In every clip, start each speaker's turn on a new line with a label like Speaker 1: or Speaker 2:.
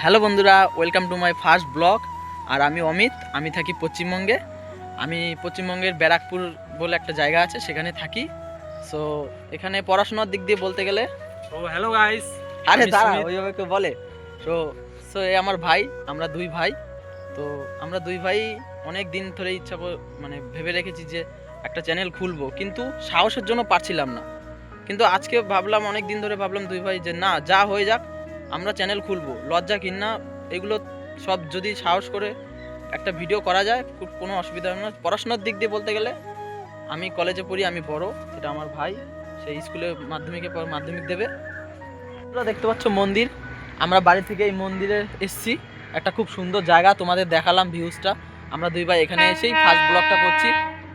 Speaker 1: Hello বন্ধুরা welcome to my first blog. আর আমি অমিত আমি থাকি পশ্চিমবঙ্গে। আমি পশ্চিমবঙ্গের ব্যারাকপুর বলে একটা জায়গা আছে সেখানে থাকি। সো এখানে পড়াশোনার দিক দিয়ে বলতে গেলে।
Speaker 2: ও হ্যালো গাইস
Speaker 1: আরে দাঁড়া ওইভাবে কেউ বলে। সো সো এ আমার ভাই আমরা দুই ভাই। তো আমরা দুই ভাই অনেক দিন ধরে ইচ্ছা মানে ভেবে রেখেছি যে একটা চ্যানেল খুলবো। কিন্তু সাহসের জন্য পারছিলাম না। কিন্তু আজকে ভাবলাম অনেক দিন ধরে ভাবলাম দুই ভাই যে না যা হয়ে যাক। আমরা চ্যানেল খুলবো, লজ্জা কিনা এগুলো সব যদি সাহস করে একটা ভিডিও করা যায় কোনো অসুবিধা হবে না। পড়াশোনার দিক দিয়ে বলতে গেলে, আমি কলেজে পড়ি, আমি বড় সেটা আমার ভাই সেই স্কুলে মাধ্যমিকের পর মাধ্যমিক দেবে। তোমরা দেখতে পাচ্ছ মন্দির, আমরা বাড়ি থেকে এই মন্দিরে এসেছি, একটা খুব সুন্দর জায়গা, তোমাদের দেখালাম ভিউজটা আমরা দুই ভাই এখানে এসেই ফার্স্ট ব্লগটা করছি।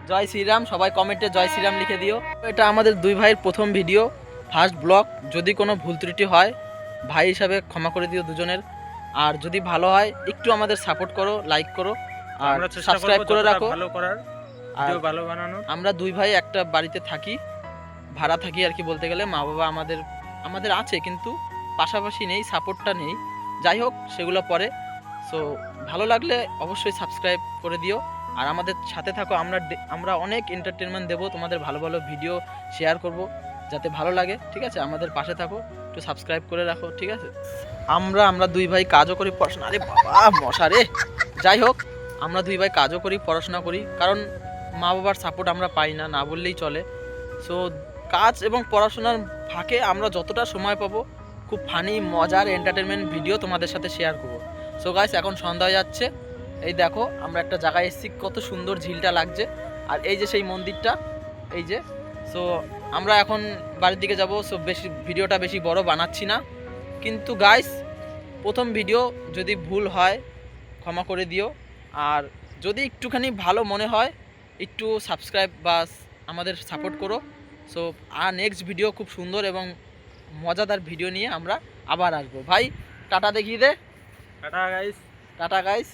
Speaker 1: জয় শ্রীরাম, সবাই কমেন্টে জয় শ্রীরাম লিখে দিও। এটা আমাদের দুই ভাইয়ের প্রথম ভিডিও ফার্স্ট ব্লগ যদি কোনো ভুল ত্রুটি হয় ভাই হিসাবে ক্ষমা করে দিও দুজনের। আর যদি ভালো হয় একটু আমাদের সাপোর্ট করো লাইক করো আর সাবস্ক্রাইব করে রাখো।
Speaker 2: ভালো করার
Speaker 1: আর
Speaker 2: ভালো বানানোর।
Speaker 1: আমরা দুই ভাই একটা বাড়িতে থাকি ভাড়া থাকি আর কি বলতে গেলে। মা বাবা আমাদের আমাদের আছে কিন্তু পাশাপাশি নেই সাপোর্টটা নেই। যাই হোক সেগুলো পরে। সো ভালো লাগলে অবশ্যই সাবস্ক্রাইব করে দিও। আর আমাদের সাথে থাকো আমরা আমরা অনেক এন্টারটেনমেন্ট দেবো তোমাদের ভালো ভালো ভিডিও শেয়ার করব। যাতে ভালো লাগে, ঠিক আছে? আমাদের পাশে থাকো, একটু সাবস্ক্রাইব করে রাখো, ঠিক আছে? আমরা আমরা দুই ভাই কাজও করি, পড়াশোনা আরে বাবা মশা রে যাই হোক, আমরা দুই ভাই কাজও করি, পড়াশোনা করি, কারণ মা বাবার সাপোর্ট আমরা পাই না না বললেই চলে। সো কাজ এবং পড়াশোনার ফাঁকে আমরা যতটা সময় পাবো, খুব ফানি মজার এন্টারটেনমেন্ট ভিডিও তোমাদের সাথে শেয়ার করব। সো গাইস এখন সন্ধ্যা হয়ে যাচ্ছে। এই দেখো, আমরা একটা জায়গায় এসেছি, কত সুন্দর ঝিলটা লাগছে। আর এই যে সেই মন্দিরটা, এই যে সো আমরা এখন বাড়ির দিকে যাব সো বেশি ভিডিওটা বেশি বড় বানাচ্ছি না। কিন্তু গাইস প্রথম ভিডিও যদি ভুল হয় ক্ষমা করে দিও। আর যদি একটুখানি ভালো মনে হয় একটু সাবস্ক্রাইব বা আমাদের সাপোর্ট করো। সো আর নেক্সট ভিডিও খুব সুন্দর এবং মজাদার ভিডিও নিয়ে আমরা আবার আসব। ভাই টাটা দেখিয়ে দে।
Speaker 2: Tata guys
Speaker 1: tata guys